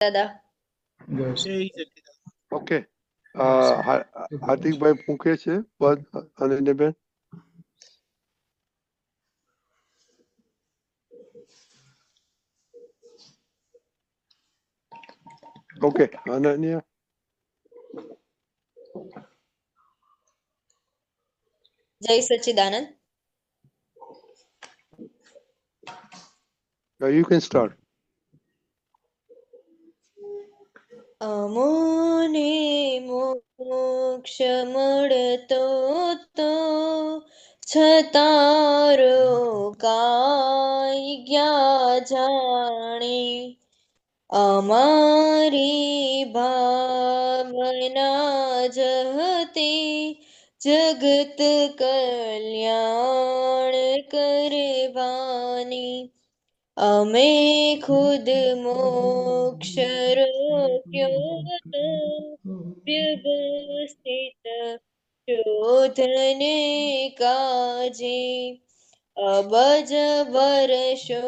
દાદા ઓકે હાર્દિકભાઈ મૂકે છે પદ અનન્યબેન ઓકે અનન્ય જય સચ્ચિદાનંદ યુ કેન સ્ટાર્ટ અમોને મોક્ષ મળતો તો છતારો કાય ગયા જાણે. અમારી ભાવના જહતી જગત કલ્યાણ કરવાની. અમે ખુદ મોક્ષ રોક્યો તો વ્યવસ્થિત શોધને કાજે અબજ વર્ષો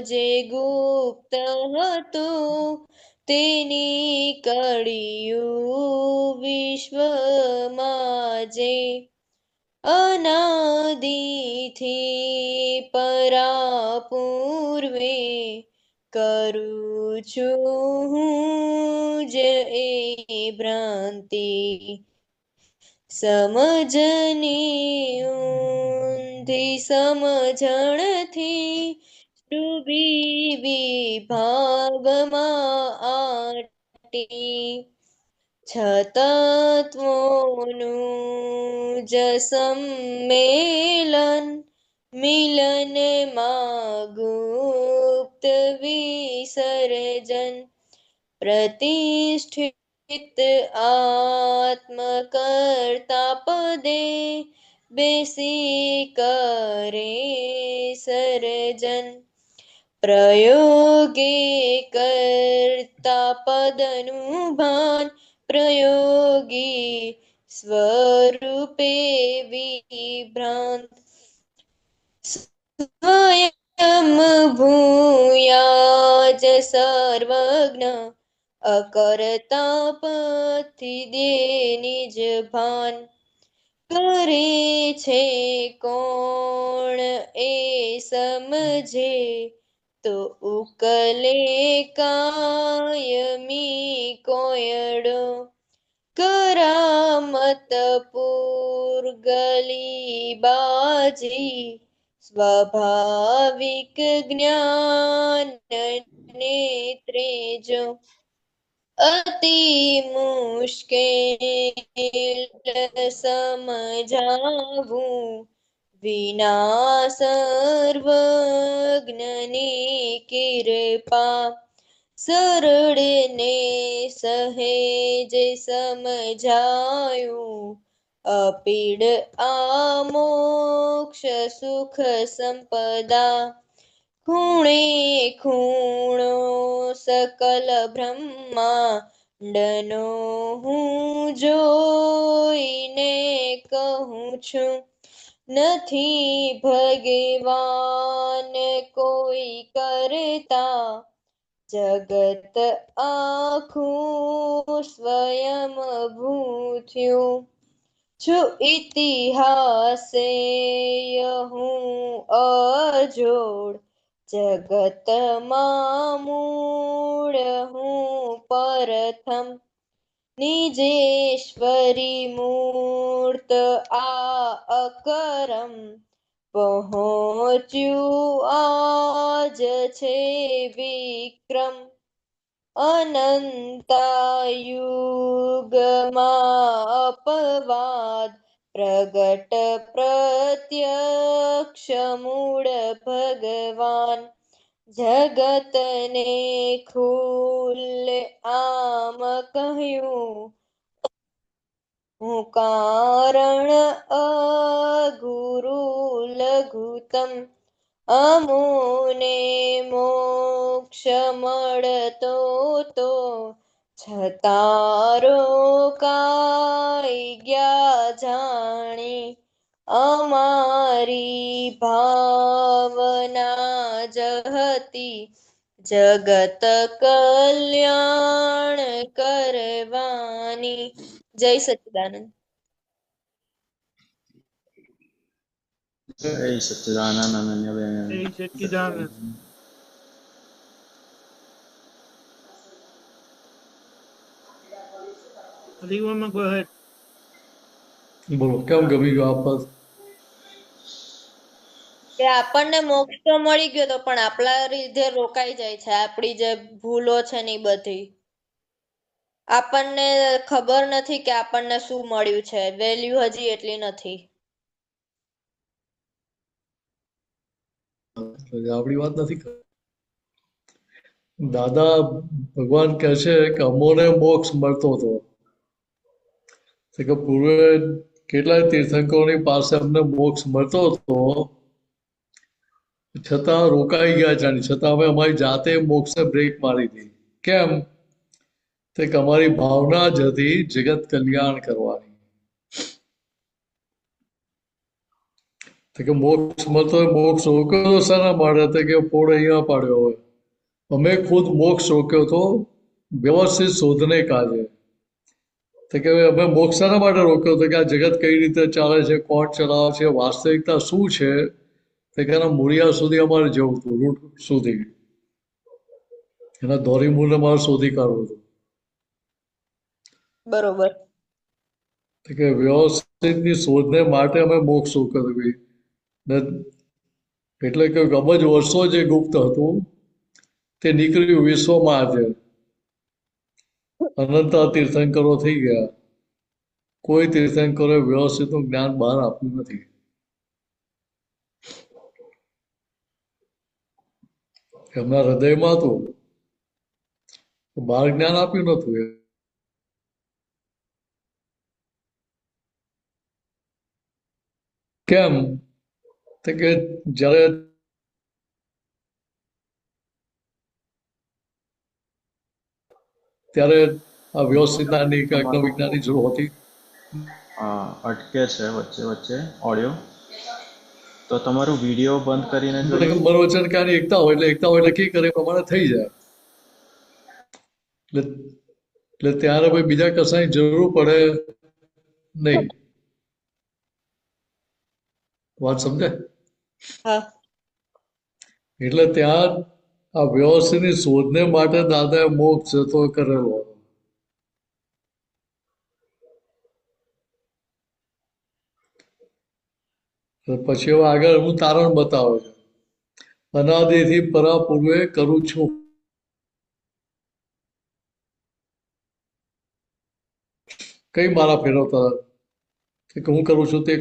જે ગુપ્ત હતું, તેની કળિયું વિશ્વમાં જે અનાદિથી પરા પૂર્વે કરું છું હું જ એ ભ્રાંતિ. સમજની ઊંધી સમજણથી ડૂબી વિભાવમાં આટી છતત્વોનું જ સંમેલન મિલન ગુપ્ત વિસર્જન પ્રતિષ્ઠિત આત્મકર્તા પદે બેસી કરે સર્જન પ્રયોગે કરતા પદનું ભાન પ્રયોગી સ્વરૂપે વિભ્રાંત સ્વયં ભૂયાજ સર્વજ્ઞ અકર્તા પથી દે ભાન કરે છે કોણ એ સમજે તો ઉકલે કાયમી કોયડો? કરામત પૂર્ગલી બાજી સ્વાભાવિક જ્ઞાન નેત્રેજો અતિ મુશ્કેલ સમજાવું વિના સર્વજ્ઞની કૃપા સરળને સહેજે સમજાયું. અપીડ આ મોક્ષ સુખ સંપદા ખૂણે ખૂણો સકલ બ્રહ્માંડનો હું જોઈને કહું છું. નથી ભગવાન કોઈ કરતા. જગત આખું સ્વયં ભૂથ્યું છું ઇતિહાસે હું અજોડ. જગતમાં મૂળ હું પ્રથમ નિજેશ્વરી મૂર્ત આ અકરમ પહોંચ્યું આજ છે વિક્રમ અનંતાયુગમાં અપવાદ પ્રગટ પ્રત્યક્ષ મૂળ ભગવાન જગતને ખુલ્લે આમ કહ્યું. હું કારણ અગુરુ લઘુતમ અમુને મોક્ષ મળતો તો છતારો કાઈ ગયા જાણી. અમારી ભાવના જહતી જગત કલ્યાણ કરવાની જય સચ્ચિદાનંદ જય સચ્ચિદાનંદ અનન્યબેન જય સચ્ચિદાનંદ હરિઓમ go ahead. બોલો કેમ ગમી ગયો આપ કે આપણને મોક્ષ તો મળી ગયો તો પણ આપણા લીધે રોકાઈ જાય છે, આપણી જે ભૂલો છે ને બધી. આપણને ખબર નથી કે આપણને શું મળ્યું છે વેલ્યુ હજી એટલી નથી. આપણી વાત નથી દાદા ભગવાન કહે છે કે અમોને મોક્ષ મળતો હતો. કે પૂર્વે કેટલાય તીર્થંકરોની પાસે અમને મોક્ષ મળતો હતો. છતાં રોકાઈ ગયા જાણી છતાં અમે અમારી જાતે મોક્ષે બ્રેક મારી હતી કેમ? તે કે અમારી ભાવના જ હતી જગત કલ્યાણ કરવાની. તો કે મોક્ષ મળતો મોક્ષ રોક્યો તો શાના માટે? તો કે પોળ અહીંયા પાડ્યો હોય. અમે ખુદ મોક્ષ રોક્યો તો વ્યવસ્થિત શોધને કાજે તો કે અમે મોક્ષ શાના માટે રોક્યો? તો કે આ જગત કઈ રીતે ચાલે છે? કોણ ચલાવે છે? વાસ્તવિકતા શું છે? તે કે એના મૂળિયા સુધી અમારે જવું હતું રૂટ સુધી. એના દોરી મૂળને મારે શોધી કાઢવું હતું. બરોબર. કે વ્યવસ્થિતની શોધને માટે અમે મોક્ષ શું કરવી. ને એટલે કે અબજ વર્ષો જે ગુપ્ત હતું તે નીકળ્યું વિશ્વમાં આજે. અનંત તીર્થંકરો થઈ ગયા. કોઈ તીર્થંકરોએ વ્યવસ્થિતનું જ્ઞાન બહાર આપ્યું નથી. એમના હૃદયમાં હતું બાર જ્ઞાન આપ્યું નતું એ. કેમ? તો કે જ્યારે ત્યારે આ વ્યવસ્થિત જ્ઞાનની કે અજ્ઞ વિજ્ઞાનની જરૂર હતી. અટકે છે, વચ્ચે વચ્ચે ઓડિયો તો તમારું વીડિયો બંધ કરીને જોયું એકતા હોય એટલે એકતા હોય એટલે કે કરે પ્રમાણે થઈ જાય. એટલે એટલે ત્યારે ભાઈ બીજા કશાની જરૂર પડે નહીં. વાત સમજાય હા. એટલે ત્યાં આ વ્યવસ્થિતની શોધને માટે દાદાએ મોક્ષ જતો કરેલો હતો તો પછી હવે આગળ હું તારણ બતાવે છે. અનાદિથી પરા પૂર્વે કરું છું. કઈ મારા ફેરવતા કે હું કરું છું તે?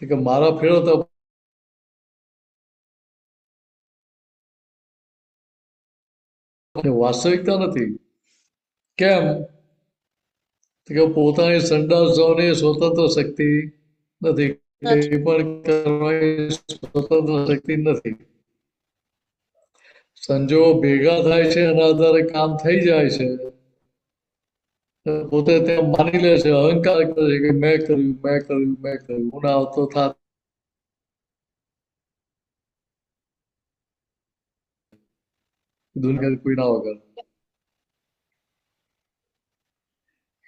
કે મારા ફેરવતા વાસ્તવિકતા નથી. કેમ? કે પોતાની સંડાસોની સ્વતંત્ર શક્તિ નથી. પણ કરવાની સ્વતંત્ર શક્તિ નથી. સંજોગો ભેગા થાય છે એના આધારે કામ થઈ જાય છે. પોતે ત્યાં માની લે છે અહંકાર કરે છે કે મેં કર્યું મેં કર્યું મેં કર્યું. હું ના આવતો થાત દુનિયા કોઈ ના વગર.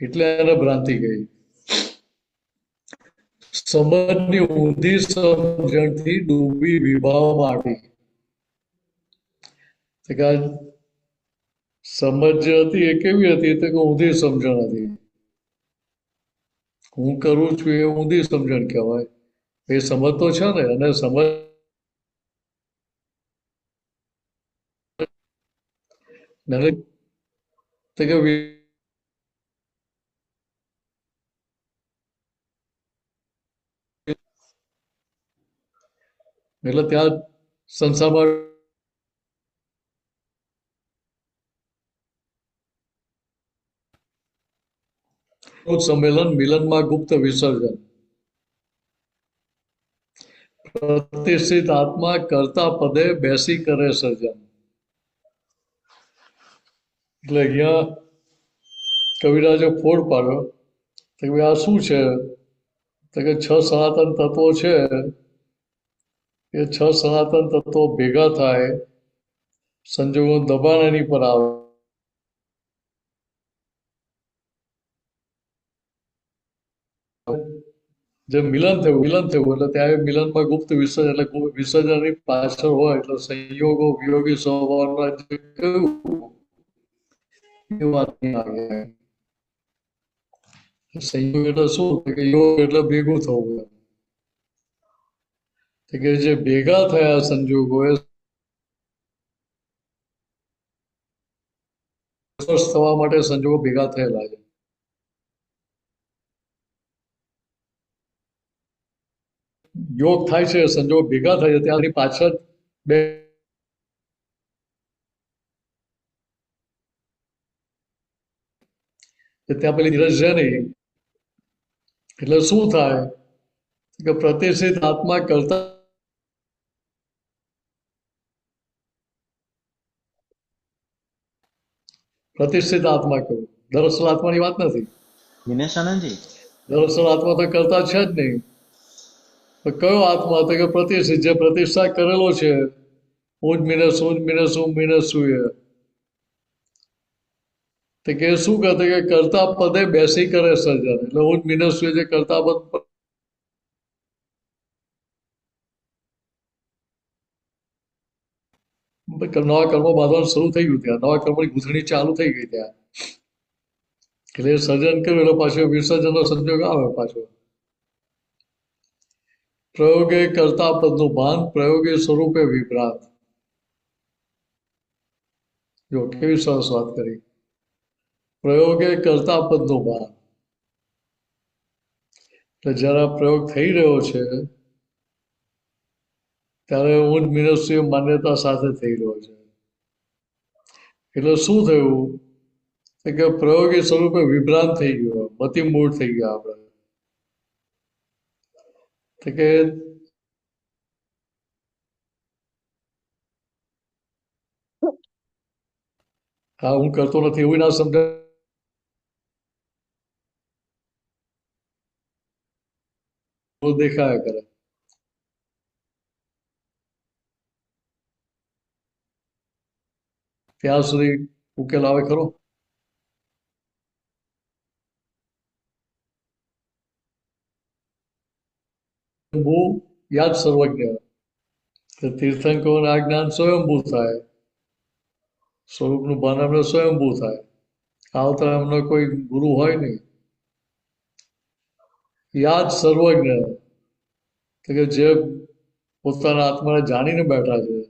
એટલે એને ભ્રાંતિ ગઈ. સમજની ઊંધી સમજણથી ડૂબી વિભાવ માંડી તો કે આ સમજ જે હતી એ કેવી હતી? તો કે ઊંધી સમજણ હતી. હું કરું છું એ ઊંધી સમજણ કહેવાય. એ સમજ તો છે ને, અને સમજ કે એટલે ત્યાં સંસ્થામાં સંમેલન મિલનમાં ગુપ્ત વિસર્જન. પ્રતિષ્ઠિત આત્મા કરતા પદે બેસી કરે સર્જન. એટલે અહીંયા કવિરાજે ફોડ પાડ્યો કે આ શું છે? કે છ સનાતન તત્વો છે. એ છ સનાતન તત્વો ભેગા થાય, સંજોગો દબાણ એની પર આવે. જે મિલન થયું મિલન થયું, એટલે ત્યાં મિલનમાં ગુપ્ત વિસર્જન, એટલે વિસર્જન પાછળ હોય, એટલે સંયોગો, વિયોગી, સ્વભાવના સંયોગ એટલે શું? યોગ એટલે ભેગું થવું. કે જે ભેગા થયા સંજોગો એ સ્પષ્ટ થવા માટે સંજોગો ભેગા થયેલા છે. યોગ થાય છે, સંજોગો ભેગા થાય છે ત્યાંની પાછળ બે ત્યાં પેલી ધીરજ છે નહીં. એટલે શું થાય? કે પ્રતિષ્ઠિત આત્મા કરતા પ્રતિષ્ઠિત આત્મા કહું. દરસલ આત્માની વાત નથી. દિનેશ આનંદજી. દરઅસલ આત્મા તો કરતા છે જ નહીં. તો કયો આત્મા? તો કે પ્રતિષ્ઠિત. જે પ્રતિષ્ઠા કરેલો છે હું જ મિનસ હું જ મિનસ હું મિનસ છું એ તો કે શું કહે? કે કરતા પદે બેસી કરે સર્જન. એટલે હું જ મિનસ છું જે કરતા પદ નવા કર્મો બાંધવાનું શરૂ થઈ ગયું ત્યાં. નવા કર્મોની ગૂંથણી ચાલુ થઈ ગઈ ત્યાં. એટલે સર્જન કર્યું, એટલે પાછો વિસર્જનનો સંજોગ આવે પાછો. પ્રયોગે કરતા પદનું ભાન, પ્રયોગે સ્વરૂપે વિભ્રાંત. જો કેવી સરસ વાત કરી. પ્રયોગે કરતા પદનું ભાન. એટલે જ્યારે પ્રયોગ થઈ રહ્યો છે ત્યારે જ મિનસ્ય માન્યતા સાથે રહ્યો છે. એટલે શું થયું? કે પ્રયોગી સ્વરૂપે વિભ્રાંત થઈ ગયો મતિમૂળ થઈ ગયા આપણે. કે હા, હું કરતો નથી, એવું ના સમજાય. દેખાયા કરે. ત્યાં સુધી ઉકેલ આવે ખરો? બહુ યાદ સર્વજ્ઞ. કે તીર્થંકરોને આ જ્ઞાન સ્વયંભૂ થાય. સ્વરૂપનું ભાન એમને સ્વયંભૂ થાય. આવતા એમનો કોઈ ગુરુ હોય નહીં. યાદ સર્વજ્ઞ. તો કે જે પોતાના આત્માને જાણીને બેઠા છે.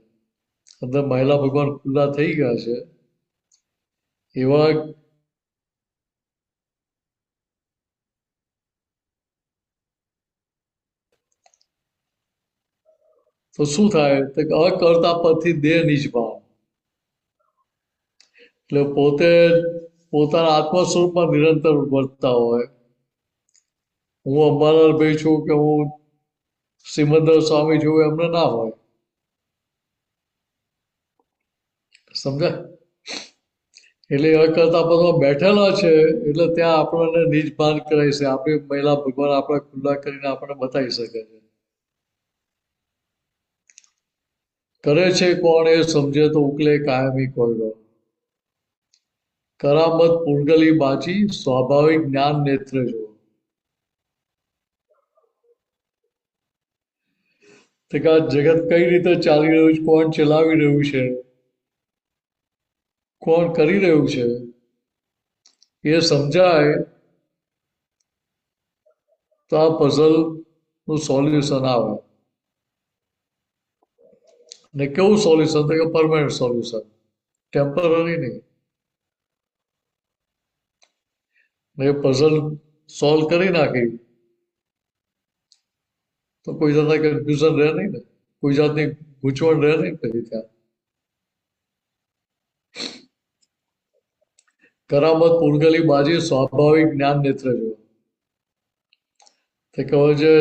અંદર મહિલા ભગવાન ખુલ્લા થઈ ગયા છે. એવા તો શું થાય? તો અકર્તા પરથી દેહ નિજભાવ એટલે પોતે પોતાના આત્મ સ્વરૂપમાં નિરંતર વર્તતા હોય. હું અંબાલાલ ભાઈ છું કે હું સિમંદર સ્વામી છું, એમને ના હોય. સમજાય? એટલે એ કરતા પદમાં બેઠેલા છે, એટલે ત્યાં આપણને નિજ ભાન કરાય છે. આપણી મહિલા ભગવાન આપણે ખુલ્લા કરીને આપણને બતાવી શકે છે. કરે છે કોણ એ સમજે તો ઉકલે કાયમી કોયડો. કરામત પુરગલી બાજી સ્વાભાવિક જ્ઞાન નેત્ર જો. જગત કઈ રીતે ચાલી રહ્યું છે, કોણ ચલાવી રહ્યું છે? કોણ કરી રહ્યું છે, એ સમજાય, તો આ પઝલનું સોલ્યુશન આવે. ને કેવું સોલ્યુશન તો કે પરમાનન્ટ સોલ્યુશન ટેમ્પરરી નહીં. ને પઝલ સોલ્વ કરી નાખી. તો કોઈ જાતના કન્ફ્યુઝન રહે નહીં ને. કોઈ જાતની ગૂંચવણ રહે નહીં પછી ત્યાં. કરામત પુરગલી બાજી, સ્વાભાવિક જ્ઞાન નેત્ર જોવા. તે કહે છે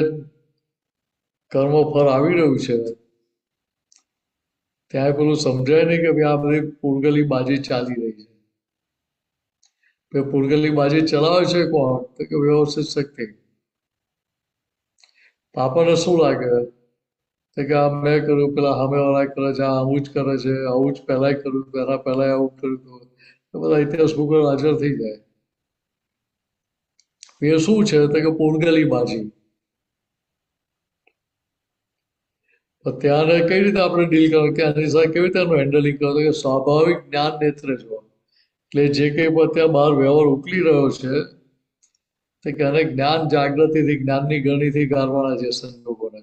કર્મ ફળ આવી રહ્યું છે, ત્યાં પેલું સમજાય નહીં કે ભાઈ આ બધી પુરગલી બાજી ચાલી રહી છે. ભાઈ પુરગલી બાજી ચલાવે છે કોણ? તો કે વ્યવસ્થિત શક્તિ. પાપાને શું લાગે? તો કે આ મેં કર્યું, પેલા સામેવાળા કરે છે, આ આવું જ કરે છે, આવું જ પહેલાંય કર્યું, પહેલા પહેલાં આવું કર્યું એ બધા ઇતિહાસ ભૂગોળ હાજર થઈ જાય. એ શું છે? તો કે પોરગલી બાજી. ત્યારે કઈ રીતે આપણે ડીલ કરવાનું? કે આની સાથે કેવી રીતે એનું હેન્ડલિંગ કરવું કે સ્વાભાવિક જ્ઞાન નેત્રે જો એટલે જે કંઈ ત્યાં બહાર વ્યવહાર ઉકલી રહ્યો છે, તો કે આને જ્ઞાન જાગૃતિથી, જ્ઞાનની ગણીથી ગારવાના છે સંજોગોને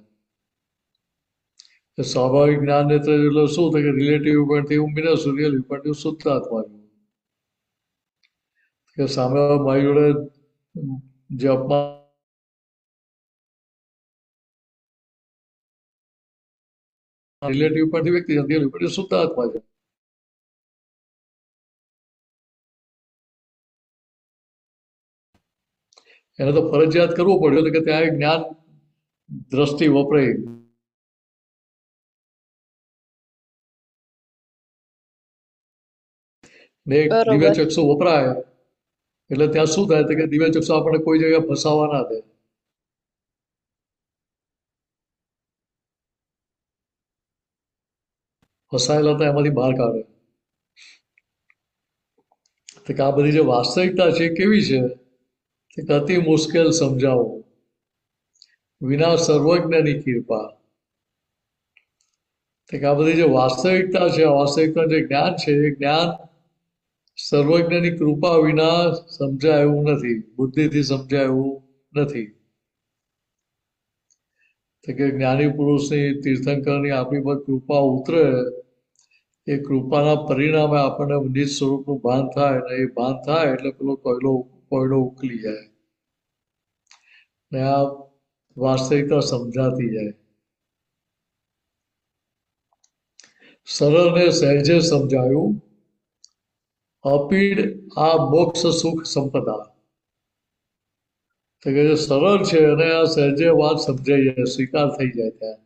સ્વાભાવિક જ્ઞાન નેત્ર એટલે શું? થાય કે રિલેટિવ પોઈન્ટથી ઊંઘીને રિયલ પોઈન્ટથી શુદ્ધ આત્મા જોવું કે સામે મારી જોડે જે અપમાન રિલેટિવ પોઈન્ટથી વ્યક્તિ રિયલ પોઈન્ટથી શુદ્ધ આત્મા છે એને તો ફરજિયાત કરવું પડ્યું તો કે ત્યાં એક જ્ઞાન દ્રષ્ટિ વપરાય ને એક બરોબર. દિવ્ય ચક્ષુ વપરાય એટલે ત્યાં શું થાય તો કે દિવ્ય ચક્ષુ આપણને કોઈ જગ્યાએ ફસાવા ના દે. ફસાયેલા હતા એમાંથી બહાર કાઢે. તો કે આ બધી જે વાસ્તવિકતા છે કેવી છે? કે અતિ મુશ્કેલ સમજાવો. વિના સર્વજ્ઞની કૃપા. તે કે આ બધી જે વાસ્તવિકતા છે વાસ્તવિકતા જે જ્ઞાન છે, એ જ્ઞાન સર્વજ્ઞની કૃપા વિના સમજાય એવું નથી. બુદ્ધિથી સમજાય એવું નથી કે જ્ઞાની પુરુષની તીર્થંકરની આપણી પર કૃપા ઉતરે, એ કૃપાના પરિણામે આપણને નિજ સ્વરૂપનું ભાન થાય અને એ ભાન થાય એટલે પેલો કોયલો કોયડો ઉકલી જાય. ને આ વાસ્તવિકતા સમજાતી જાય. સરળ ને સહેજે સમજાયું. અપીડ આ મોક્ષ સુખ સંપદા. તો કે જે સરળ છે અને આ સહેજે વાત સમજાઈ જાય, સ્વીકાર થઈ જાય ત્યાં.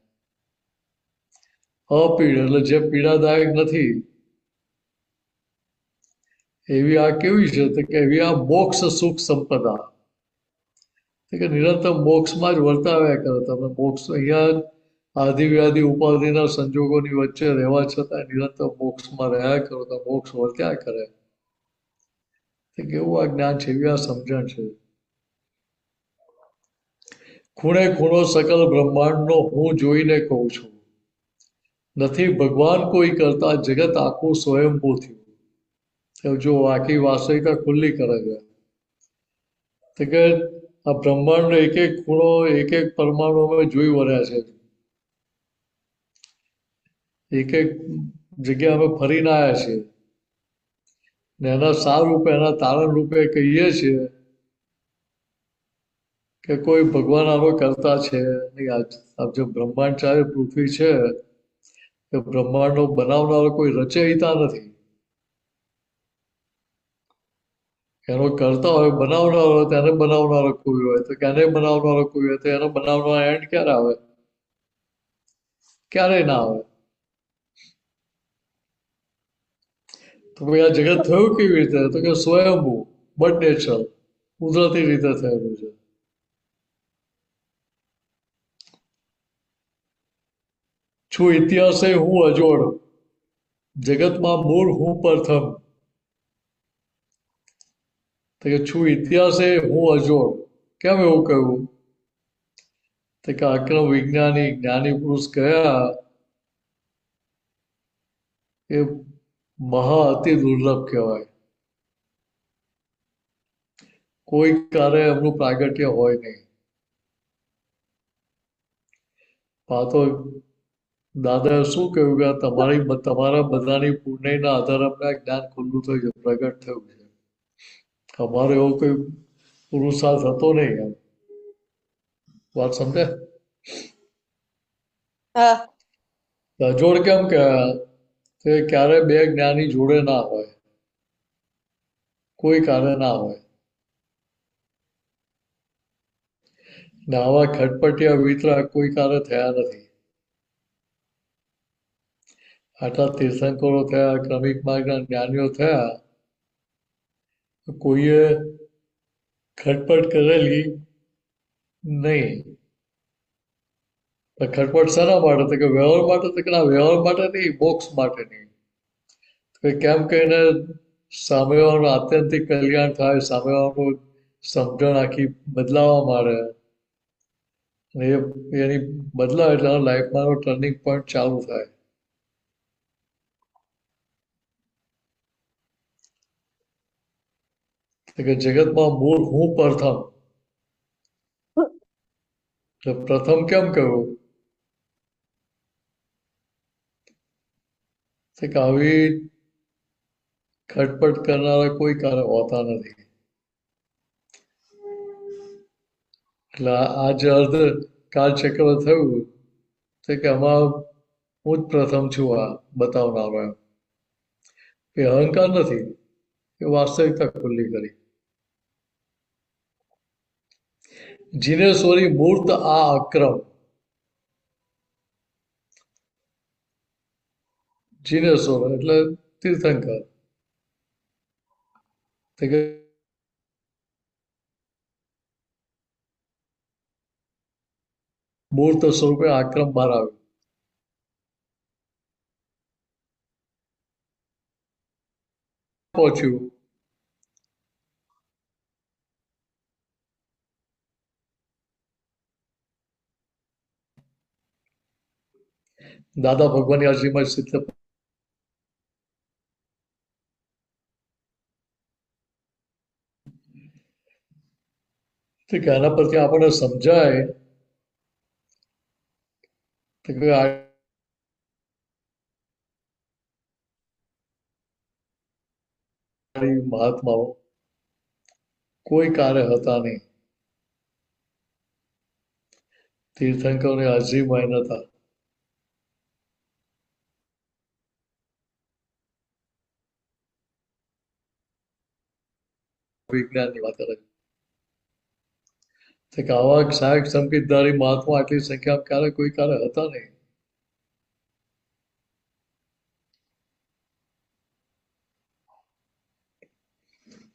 અપીડ એટલે જે પીડાદાયક નથી, એવી આ કેવી છે? તો કે એવી આ મોક્ષ સુખ સંપદા. કે નિરંતર મોક્ષમાં જ વર્તાવ્યા કરો. તમે મોક્ષ અહીંયા વ્યાધિ ઉપાધિના સંજોગોની વચ્ચે રહેવા છતાં નિરંતર મોક્ષમાં રહ્યા કરો, તો મોક્ષ વર્ત્યા કરે. કેવું આ જ્ઞાન છે? એવી આ સમજણ છે. ખૂણે ખૂણો સકલ બ્રહ્માંડનો હું જોઈને કહું છું. નથી ભગવાન કોઈ કરતા જગત આખું સ્વયંભૂ થયું જો આખી વાસ્તવિકતા ખુલ્લી કરે છે તો કે આ બ્રહ્માંડનો એક એક ખૂણો એક એક પરમાણુ અમે જોઈ વર્યા છે. એક એક જગ્યા અમે ફરીને આવ્યા છીએ. ને એના સાર રૂપે, એના તારણ રૂપે કહીએ છીએ કે કોઈ ભગવાન આનો કરતા છે. નહીં જે બ્રહ્માંડ ચારે પૃથ્વી છે, એ બ્રહ્માંડનો બનાવનારો કોઈ રચયિતા નથી. એનો કરતા હોય, બનાવનારો હોય તેને બનાવનારો કોઈ હોય. તો કે એને બનાવનારો કોઈ હોય? તો એનો બનાવનારો એન્ડ ક્યારે આવે? ક્યારેય ના આવે. તો ભાઈ આ જગત થયું કેવી રીતે? તો કે સ્વયંભૂ બટ નેચરલ કુદરતી રીતે થયેલું છે. છું ઇતિહાસે હું અજોડ, જગતમાં મૂળ હું પ્રથમ. તો કે છું ઇતિહાસે હું અજોડ, કેમ એવું કહ્યું? તો કે આક્રમ વિજ્ઞાની જ્ઞાની પુરુષ કયા એ મહા અતિ દુર્લભ કહેવાય. કોઈ કારે એમનું પ્રાગટ્ય હોય નહીં. પાતો દાદાએ શું કહ્યું કે તમારી તમારા બધાની પુણ્યના આધારે અમને જ્ઞાન ખુલ્લું થયું છે પ્રગટ થયું છે. અમારો એવો કોઈ પુરુષાર્થ હતો નહીં એમ. વાત સમજે અજોડ કેમ કે તે ક્યારે બે જ્ઞાની જોડે ના હોય, કોઈ કારણે ના હોય. આવા ખટપટિયા વિતરા કોઈ કારે થયા નથી. આટલા તીર્થંકરો થયા, ક્રમિક માર્ગના જ્ઞાનીઓ થયા, કોઈએ ખટપટ કરેલી નહીં. ખટપટ શાના માટે કે વ્યવહાર માટે તો કે ના વ્યવહાર માટે નહીં, મોક્ષ માટે નહીં. કેમ કહીને સામેવાળાનું આત્યંતિક કલ્યાણ થાય, સામેવાળાનું સમજણ આખી બદલાવા માંડે અને એ એની બદલાવ એટલે લાઈફમાં ટર્નિંગ પોઈન્ટ ચાલુ થાય. કે જગતમાં મૂળ હું પ્રથમ? પ્રથમ કેમ કહ્યું? કે આવી ખટપટ કરનારા કોઈ કારણ હોતા નથી. એટલે આ જે અર્ધ કાળચક્ર થયું તે કે આમાં હું જ પ્રથમ છું આ બતાવનારો એમ. એ અહંકાર નથી, એ વાસ્તવિકતા ખુલ્લી કરી. જીનેશ્વરી મૂર્ત આ અક્રમ જીનેશ્વર એટલે તીર્થંકર તો કે મૂર્ત સ્વરૂપે આક્રમ બહાર આવ્યું પહોંચ્યું દાદા ભગવાનની અરજીમાં સિદ્ધ કે આના પરથી આપણને સમજાય મહાત્માઓ કોઈ કાર્ય હતા નહીં. તીર્થંકરોની હાજરીમાં એ નતા વિજ્ઞાનની વાત કરે છે કે આવા સહાયક સંકેતધારી મહાત્મા આટલી સંખ્યામાં ક્યારે કોઈ ક્યારે હતા નહીં?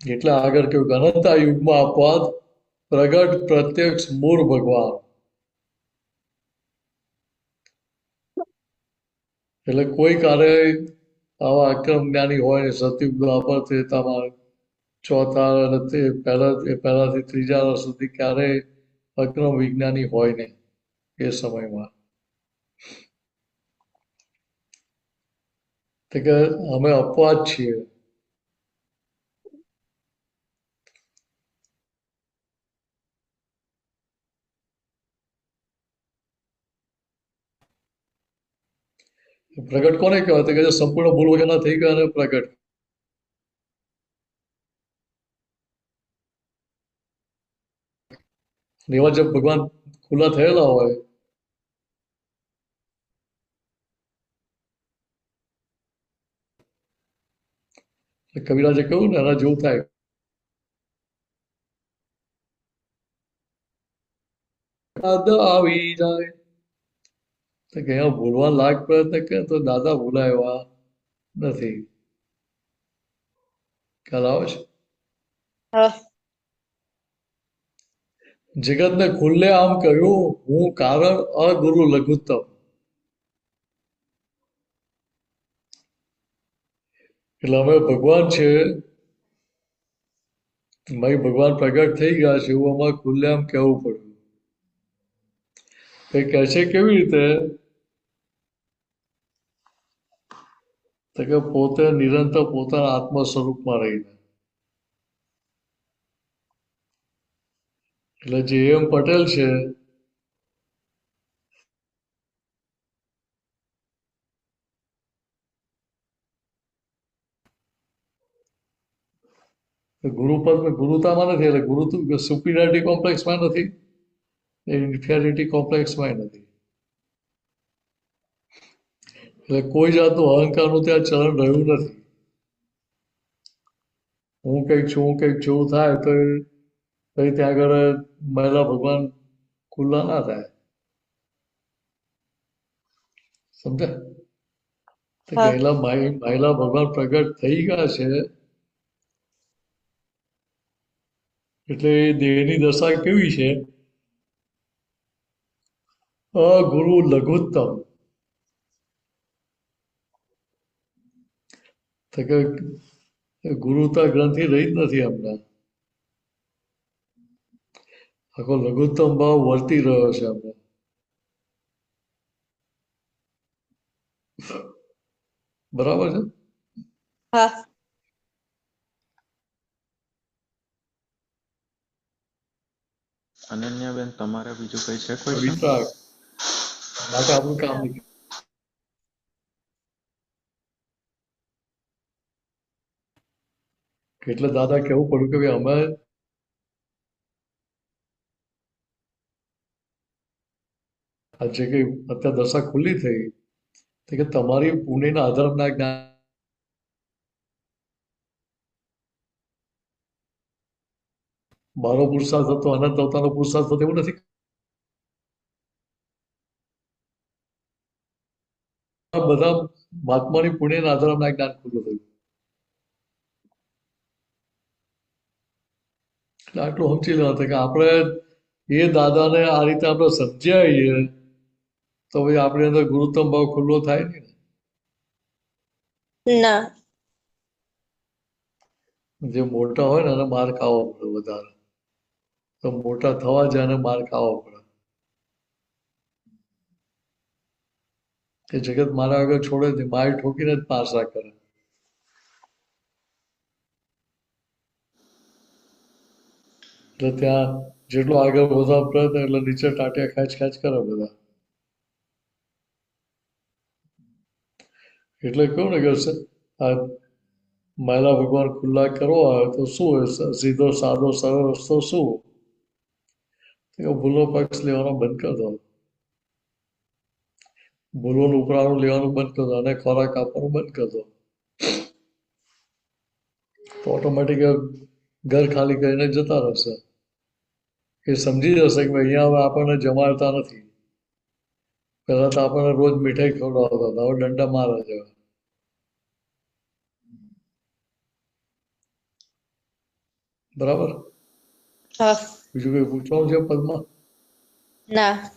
એટલે આગળ કેવું કે અનંતા યુગમાં અપવાદ પ્રગટ પ્રત્યક્ષ મૂળ ભગવાન. એટલે કોઈ કાર્ય આવા અક્રમ જ્ઞાની હોય સતયુગ દ્વાપર ત્રેતામાં ચોથા પહેલા પહેલાથી ત્રીજા સુધી ક્યારેય અક્રમ વિજ્ઞાની હોય નહીં એ સમયમાં. કે અમે અપવાદ છીએ. પ્રગટ કોને કહેવાય? કે સંપૂર્ણ ભૂલ વગરના થઈ ગયા અને પ્રગટ. એવા જે ભગવાન ખુલ્લા થયેલા હોય. કવિરાજે કહ્યું ને એના જેવું થાય. આવી જાય. તો અહીંયા ભૂલવા લાગ પ્રયત્ન કે તો દાદા ભૂલાયવા નથી. ખ્યાલ આવે છે? હા. જગતને ખુલ્લે આમ કહ્યું, હું કારણ અગુરુ લઘુત્તમ એટલે અમે ભગવાન છે. ભાઈ, ભગવાન પ્રગટ થઈ ગયા છે એવું અમારે ખુલ્લે આમ કહેવું પડ્યું. એ કહે છે કેવી રીતે? તો કે પોતે નિરંતર પોતાના આત્મ સ્વરૂપમાં રહીને. એટલે જે એમ પટેલ છે ગુરુપદ ગુરુતામાં નથી, એટલે ગુરુ સુપિરિયરિટી કોમ્પ્લેક્સમાં નથી ઇન્ફિયરિટી કોમ્પ્લેક્સમાં નથી. એટલે કોઈ જાતનું અહંકારનું ત્યાં ચલણ રહ્યું નથી. હું કંઈક છું, હું કંઈક છું થાય તો પછી ત્યાં આગળ મહિલા ભગવાન ખુલ્લા ના થાય. સમજ્યા? મહિલા મહિલા ભગવાન પ્રગટ થઈ ગયા છે. એટલે દેહની દશા કેવી છે? ગુરુ લઘુત્તમ ગુરુતા ગ્રંથિ રહી જ નથી અમને આખો લઘુત્તમ ભાવ વર્તી રહ્યો છે આપણે. બરાબર છે? હા. અનન્યાબેન તમારે બીજું કઈ છે કોઈ વિતરાગ માટે આપણું કામ નહીં. એટલે દાદા કેવું પડ્યું કે ભાઈ અમે આ જે અત્યારે દશા ખુલ્લી થઈ, તો કે તમારી પુણ્યના અધર્મના જ્ઞાન મારો પુરુષાર્થ હતો, અનંત અવતારનો પુરુષાર્થ હતો, એવું નથી. બધા મહાત્માની પુણ્યના આધારમાં જ્ઞાન ખુલ્લું થયું એટલે આટલું સમજી લેવા કે આપણે એ દાદાને આ રીતે આપણે સમજાવીએ તો પછી આપણી અંદર ગુરુત્તમ ભાવ ખુલ્લો થાય નહીં ને? ના. જે મોટા હોય ને એને માર ખાવો પડે વધારે. તો મોટા થવા જાય એને માર ખાવો પડે. એ જગત મારા આગળ છોડે નહીં માય ઠોકીને જ પાસા કરે. એટલે ત્યાં જેટલો આગળ વધવા પ્રયત્ન એટલે નીચે ટાટિયા ખેંચ ખેંચ કરે બધા. એટલે કહું ને કે આ માયલા ભગવાન ખુલ્લા કરવા આવે તો શું હોય? સીધો, સાદો, સરળ રસ્તો શું? ભૂલો પક્ષ લેવાનો બંધ કરી દો. ભૂલોનું ઉપરાણું લેવાનું બંધ કરી દો અને ખોરાક આપવાનું બંધ કરી દો. તો ઓટોમેટિક ઘર ખાલી કરીને જતા રહેશે. એ સમજી જશે કે ભાઈ, અહીંયા હવે આપણને જમાડતા નથી. પહેલા તો આપણને રોજ મીઠાઈ ખવડાવતા હતા હવે દંડા મારે છે. બરાબર? બીજું કઈ પૂછવાનું છે પદમાં? ના.